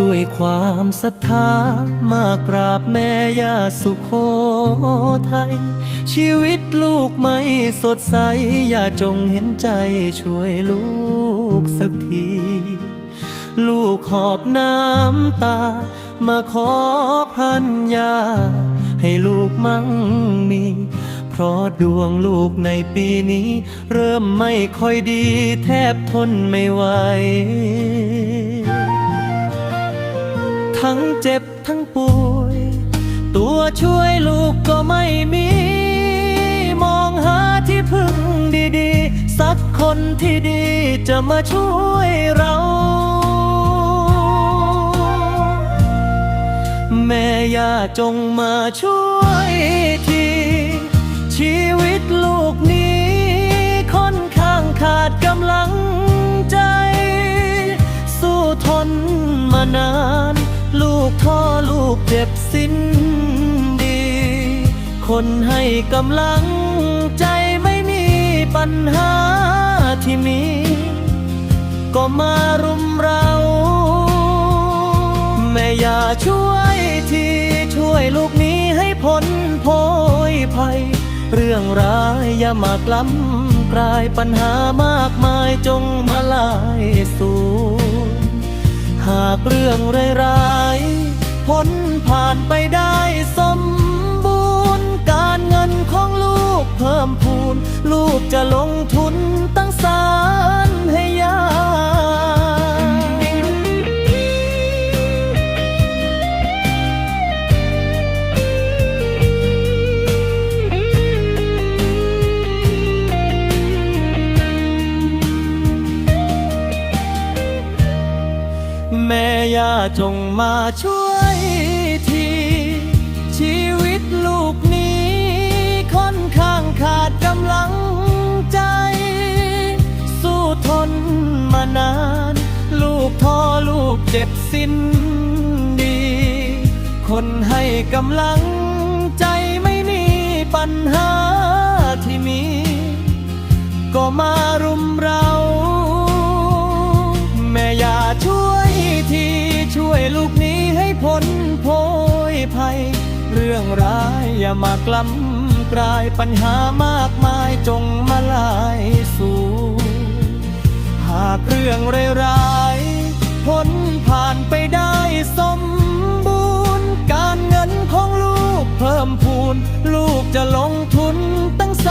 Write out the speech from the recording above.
ด้วยความศรัทธามากราบแม่ย่าสุโขทัยชีวิตลูกไม่สดใส อย่าจงเห็นใจช่วยลูกสักที ลูกหอบน้ำตา มาขอพันยา ให้ลูกมั่งมี เพราะดวงลูกในปีนี้ เริ่มไม่ค่อยดีแทบทนไม่ไหว ทั้งเจ็บทั้งป่วย ตัวช่วยลูกก็ไม่มี มองหาที่พึ่งดีๆ สักคนที่ดีจะมาช่วยเรา แม่ย่าจงมาช่วยทีชีวิตลูกนี้ค่อนข้างขาดกำลังใจ สู้ทนมานาน ลูกท้อลูกเจ็บสิ้นดี คนให้กำลังใจไม่มีปัญหาที่มี ก็มารุมเรา แม่อย่าช่วยทีช่วยลูกนี้ให้พ้นโพยภัย เรื่องร้ายอย่ามากล้ำกลายปัญหามากมายจงมาลายสูญหากเรื่องร้ายๆ พ้นผ่านไปได้สมบูรณ์ การเงินของลูกเพิ่มพูน ลูกจะลงทุนตั้ง ย่าจงมาช่วยที ชีวิตลูกนี้ค่อนข้างขาดกำลังใจ สู้ทนมานาน ลูกท้อลูกเจ็บสิ้นดี คนให้กำลังใจไม่มีปัญหาที่มี ก็มารุมเรา พ้นโพยภัย เรื่องร้ายอย่ามากล้ำกลายปัญหามากมายจงมาลายสู่หากเรื่องร้ายพ้นผ่านไปได้สมบูรณ์ การเงินของลูกเพิ่มพูน ลูกจะลงทุนตั้งใจ